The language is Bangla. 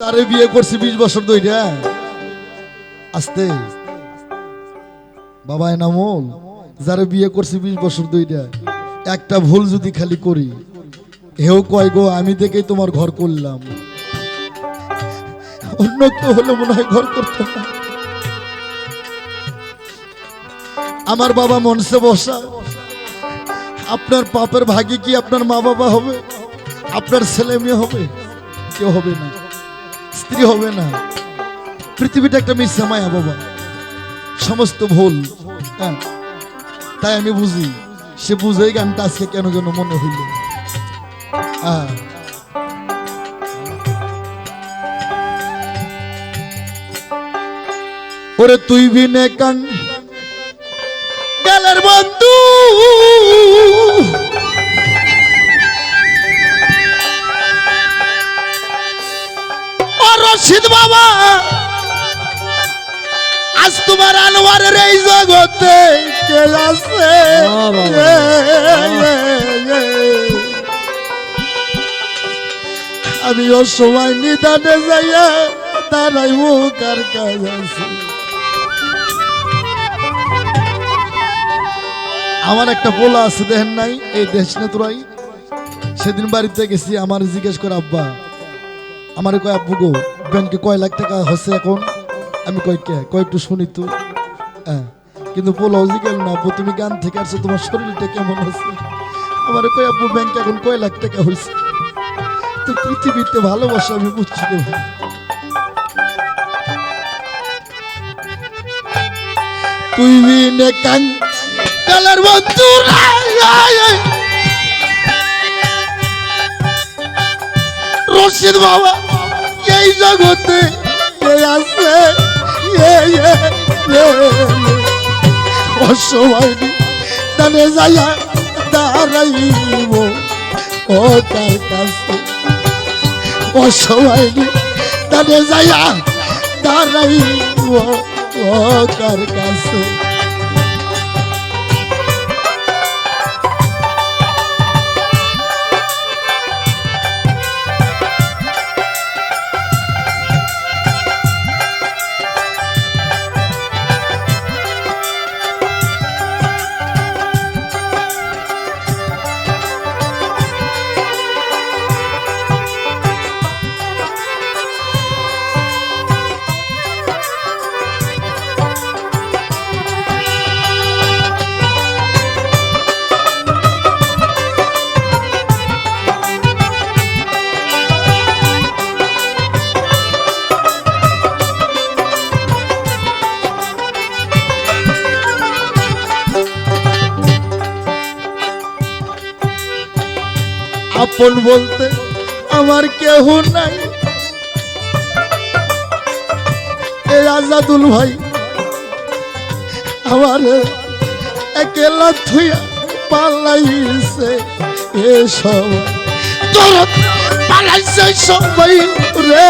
তারে বিয়ে করছি বিশ বছর ধরে আস্তে। বাবা এনামল, যারে বিয়ে করছি বিশ বছর ধরে একটা ভুল যদি খালি করি, হেও কয় গো, আমি দেখেই তোমার ঘর করলাম। অন্য কেউ হলে মনে হয় ঘর করতো আমার বাবা মনসে বসা। আপনার পাপের ভাগে কি আপনার মা বাবা হবে? আপনার ছেলে মেয়ে হবে? কেউ হবে না। স্ত্রী হবে না। পৃথিবীটা একটা মিথ্যা মায়া বাবা সমস্ত ভুল হ্যাঁ তাই আমি বুঝি। সে বুঝেই গানটা আজকে কেন যেন মনে হইল। ওরে তুই বিনে কান, গেলের বন্ধু। রশিদ বাবা। আজ তোমার আনোয়ারের এই জগতে কে আছে। আমি ও সময় নিদানে যাইয়া তারাই মুখার কাজ আছে। আমার একটা পোলা আছে দেখেন নাই? এই দেশ নেতুরাই সেদিন বাড়িতে গেছি আমার জিজ্ঞেস করে আব্বা আমার কয় আব্বু গো ব্যাংকে কয় লাখ টাকা হচ্ছে এখন? আমি কই কে? কয় একটু শুনি তো। হ্যাঁ কিন্তু জিজ্ঞেস না? আব্বু তুমি গান থেকে আসছো, তোমার শরীরটা কেমন আছে আমার কয়, আব্বু, ব্যাংকে এখন কয় লাখ টাকা হয়েছে তো পৃথিবীতে ভালোবাসা আমি বুঝছি তুই বিনে কান কালার বন্ধু। রশিদ বাবা এই জগতে আছে। অসময় তানে যাইয়া দাঁড়াইব। ও তার কাছে? অসময় তানে যাইয়া দাঁড়াইব। ও তার কাছে? আপন বলতে আমার কেহ নাই। এই আজাদুল ভাই, আমার একেলা ধুইয়া পালাইছে এসব। পালাইছে সবাই রে।